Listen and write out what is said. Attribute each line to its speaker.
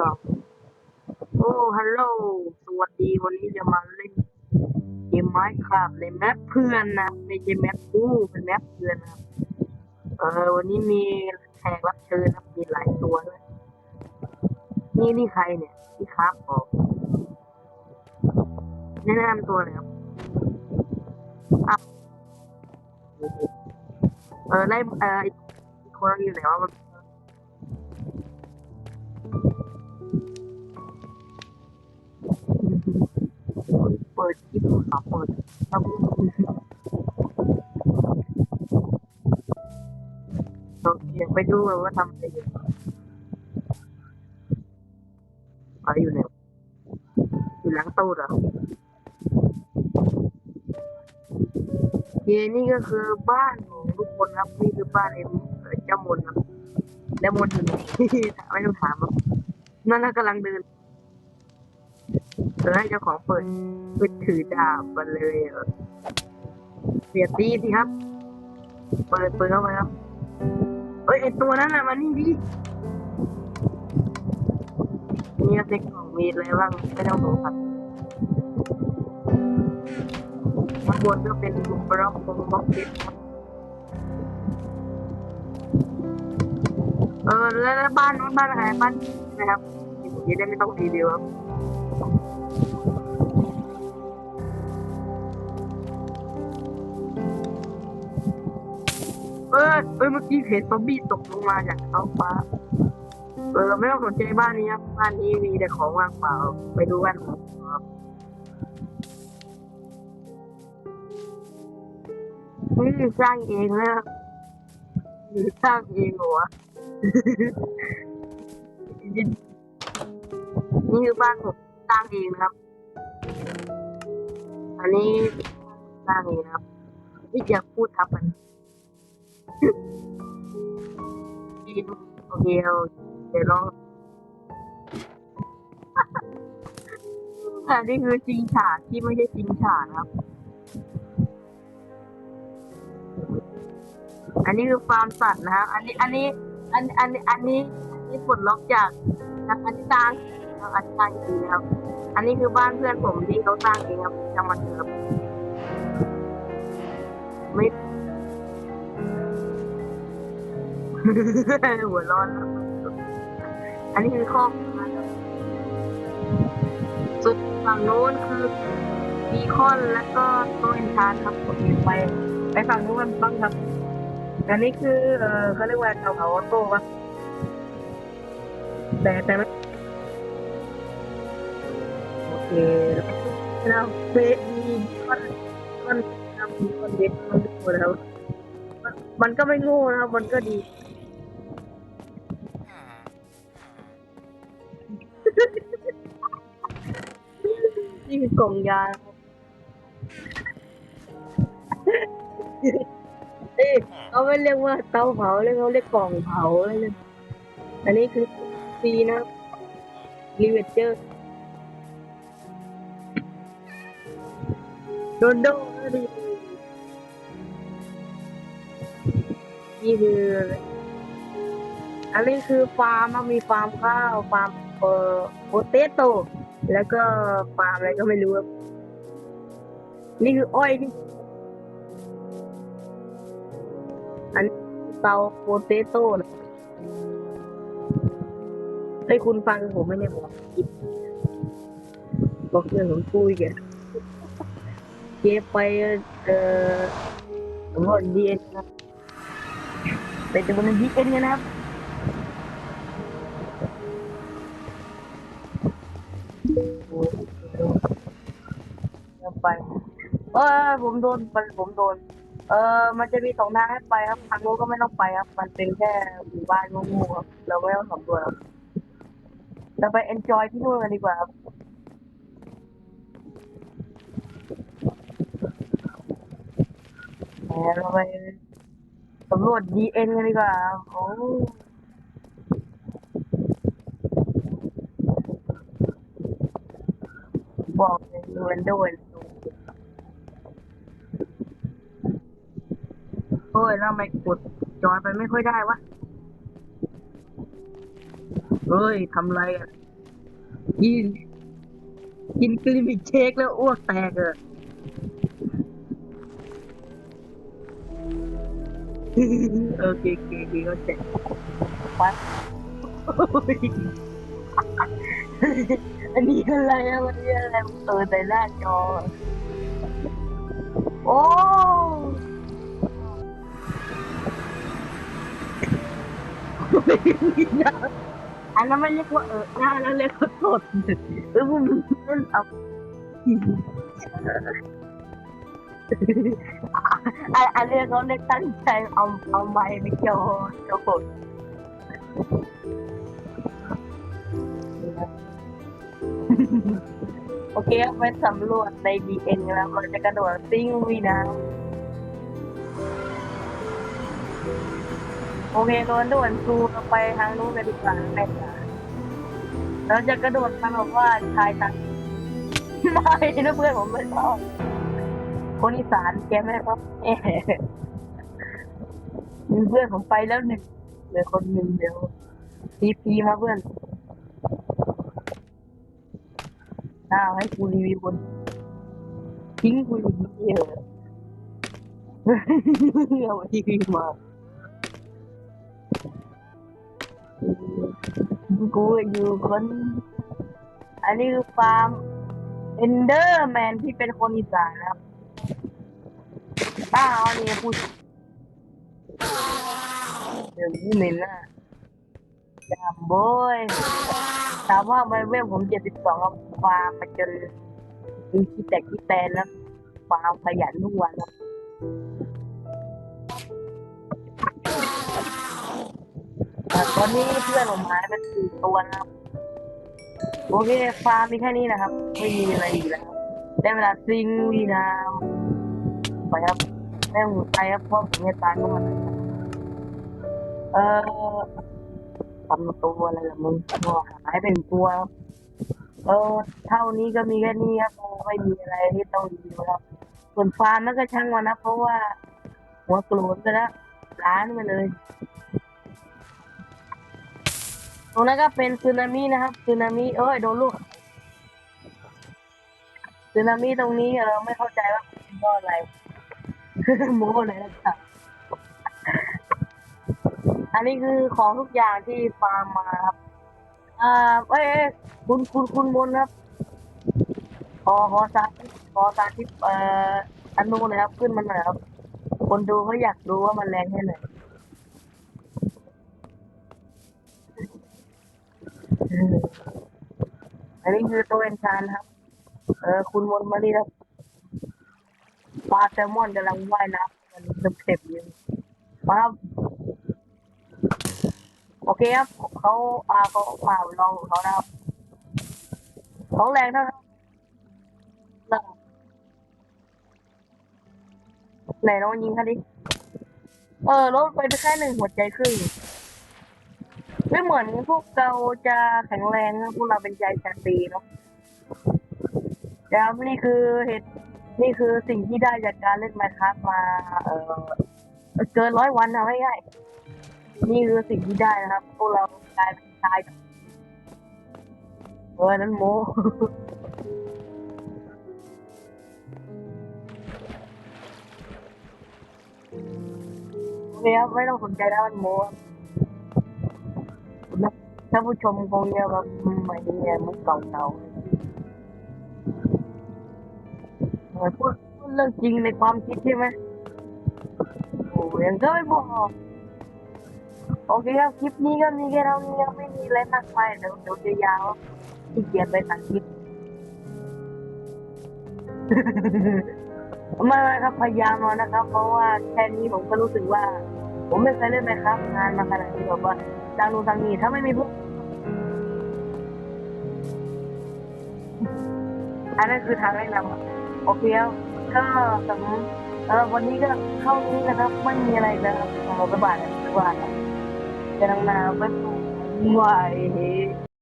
Speaker 1: สองโอ้ฮัลโหลสวัสดีวันนี้จะมาเล่นเกมไม้ครับในแมปเพื่อนนะไม่ใช่แมปคู่เป็นแมปเพื่อนนะครับเออวันนี้มีแขกรับเชิญครับมีหลายตัวเลยนี่นี่ใครเนี่ยพี่ครับบอกแนะนำตัวเลยครับอะเออไล่เอออีกคนอยู่ไหนวะมัน เปิดคลิปขอเปิดครับโอเคไปดูว่าทำอะไรอยู่อะไรอยู่เนี่ยอยู่หลังตู้เหรอเคนี่ก็คือบ้านของทุกคนครับนี่คือบ้านเอ็มเจ้ามนครับแล้วมนอยู่ไหนไม่ต้องถามครับนั่นกำลังเดิน เออให้เจ้าของเปิดเปิดถือดาบมาเลยเออเสียตีสิครับ เปิดเปิดเข้าไปครับ เอ้ยไอตัวนั้นน่ะมันนี่ดินี่ก็เซ็กของมีอะไรบ้างไม่ต้องสงสัยข้างบนก็เป็นบล็อกบงบล็อกเก็ตครับเออแล้วบ้านนู้นบ้านอะไรบ้านนะครับจะได้ไม่ต้องรีวิวครับ เออเออเมื่อกี้เห็นซอมบี้ตกลงมาจากท้องฟ้า เออไม่ต้องสนใจบ้านนี้ครับบ้านนี้มีแต่ของว่างเปล่า ไปดูกันครับนี่สร้างเองนะหรือสร้างเองเหรอวนี่คือบ้านผมสร้างเองนะครับ อันนี้สร้างเองนะครับไม่อยากพูดครับมัน โอเคเอาเดี๋ยวลองอันนี้คือจริงฉากที่ไม่ใช่จริงฉากครับ อันนี้คือฟาร์มสัตว์นะครับ อันนี้อันนี้ อันอันอันนี้อันนี้ปลดล็อกจากจากอันที่สร้างอันที่สร้างจริงนะครับ อันนี้คือบ้านเพื่อนผมที่เขาสร้างเองครับจังหวัดครับไม่ หัวร้อนแล้วอันนี้คือข้อความนะครับสุดฝั่งโน้นคือบีคอนแล้วก็โตเอนชานครับผมไป ไปฝั่งโน้นกันบ้างครับอันนี้คือเออเขาเรียกว่าเตาเผาออโต้วะแต่แต่ไม่โอเคแล้วเฟสมีคอนคอนทำมีคอนเด็ดมันดูแล้วมันมันก็ไม่โง่นะครับ มันก็ดี กล่องยาเอ้ยเขาไม่เรียกว่าเตาเผาเลยเขาเรียกกล่องเผาเลยอันนี้คือซีนะรีเวเจอร์โดนโดก็ดีนี่คือ อันนี้คือฟาร์มมีฟาร์มข้าวฟาร์มเอ่อโปเตโต้ แล้วก็ฟาร์มอะไรก็ไม่รู้ครับนี่คืออ้อยที่อันเตาโปเตโต้นะให้คุณฟังผมไม่ได้บอกคิดบอกเรื่องของคุยแกเก็บไปเอ่อผมว่าดีเอ็นนะไปดูในดีเอ็นกันนะครับ ไปเออผมโดนมันผมโดน เออ มันจะมีสองทางให้ไปครับ ทางโน้นก็ไม่ต้องไปครับ มันเป็นแค่หมู่บ้านงูๆครับ เราไม่ต้องสำรวจครับเราไป enjoy ที่นู่นกันดีกว่าครับเราไปสำรวจ DN กันดีกว่าโอ้ บอกเลยดูมันโดนโอ้ยแล้วไม่กดจอยไปไม่ค่อยได้วะเฮ้ยทำไรอะกิน กินกลิมิกเชคแล้วอ้วกแตกเออโอเคโอเคโอเคเข้าใจปั๊บโอันนี้อะไรอะมันนี้อะไรมันเปิดแต่หน้าจอ โอ้อันนั้นไม่เรียกว่าเออหน้าแล้วเรียกว่าสดเออมันมันเอาอันอันนี้เขาเรียกตั้งใจเอาเอาไม้ไปเกี่ยวเกี่ยวคน โอเคครับไปสำรวจในดีเอ็นแล้วเราจะกระโดดซิ่งวีนาโอเคโดนด่วนซูเราไปทางนู้นกันดีกว่าแม่จ๋าเราจะกระโดดมาแบบว่าชายตัดไม่นะเพื่อนผมไม่ชอบคนอีสานแกไม่ครับมีเพื่อนผมไปแล้วหนึ่งเหลือคนหนึ่งเดียวทีพีมาเพื่อน อ้าวให้กูรีวิวบนทิ้งกูอย่างนี้เหรอเอามาทีพีมากูอยู่คน อันนี้คือฟาร์มเอนเดอร์แมนที่เป็นคนอีสานครับป้าเอาเนี่ยพูดเดี๋ยวนี้เหมินนะจำโบย ถามว่าไม่เว้ผมเจ็ดสิบสองฟาร์มมาจนมีขี้แตกขี้แตนนะฟาร์มขยันทุกวันครับแต่ตอนนี้เพื่อนผมหายไปสี่ตัวนะครับโอเคฟาร์มมีแค่นี้นะครับ ไม่มีอะไรอีกแล้วได้เวลาซิงวีนามไปครับแม่งไปครับเพราะผมจะตายก็มันเออ ทำตัวอะไรละมึงก็หายเป็นตัวเออเท่านี้ก็มีแค่นี้ครับไม่มีอะไรที่ต้องดีนะครับ ส่วนฟาร์มนั่นก็ช่างมันนะ เพราะว่า หัวโกรนไปแล้วล้านไปเลย ตรงนั้นก็เป็นสึนามินะครับสึนามิเอ้ยโดนลูกสึนามิตรงนี้เออไม่เข้าใจว่าเป็นเพราะอะไรโม้เลยนะครับ อันนี้คือของทุกอย่างที่ฟาร์มมาครับ อ่าเอ้ยเอ้ยคุณคุณคุณมนครับ ขอขอสาธิตขอสาธิตเอ่ออันนู้นเลยครับ ขึ้นมาหน่อยครับ คนดูเขาอยากรู้ว่ามันแรงแค่ไหนอันนี้คือตัวเอนชานครับ เออ คุณมนต์มานี่ครับปลาแซลมอนกำลังว่ายน้ำมันเต็มๆอยู่มาครับ เคครับเขาอาเขาอ่าลองของเขานะครับของแรงเท่านั้นไหนน้องยิงค่ะดิเออลดไปแค่หนึ่งหัวใจครึ่งไม่เหมือนพวกเราจะแข็งแรงพวกเราเป็นใจแสนดีเนาะแล้วนี่คือเหตุนี่คือสิ่งที่ได้จากการเล่นไมครับมา เออเกินร้อยวันนะไม่ง่าย นี่คือสิ่งที่ได้นะครับ พวกเรากลายเป็นชายเออนั้นโม โอเคครับ ไม่ต้องสนใจแล้วมันโมท่านผู้ชมคงจะแบบไม่เนี่ยมุกเก่าเหมือนพูดพูดเรื่องจริงในความคิดใช่ไหมโอ้ยังก็ไม่บอก โอเคครับคลิปนี้ก็มีแค่เท่านี้ครับไม่มีอะไรมากมายเดี๋ยวเดี๋ยวจะยาวที่เกียจไปตัดคลิปไม่ไม่ครับพยายามเอานะครับ เพราะว่าแค่นี้ผมก็รู้สึกว่า ผมไม่เคยเล่นไหมครับงานมาขนาดนี้แบบว่าทางนู้นทางนี้ถ้าไม่มีพวกอันนั้นคือทางแนะนำโอเคครับก็สำหรับวันนี้ก็เข้านี้นะครับไม่มีอะไรแล้วครับขอบคุณบาทนะบาย บายค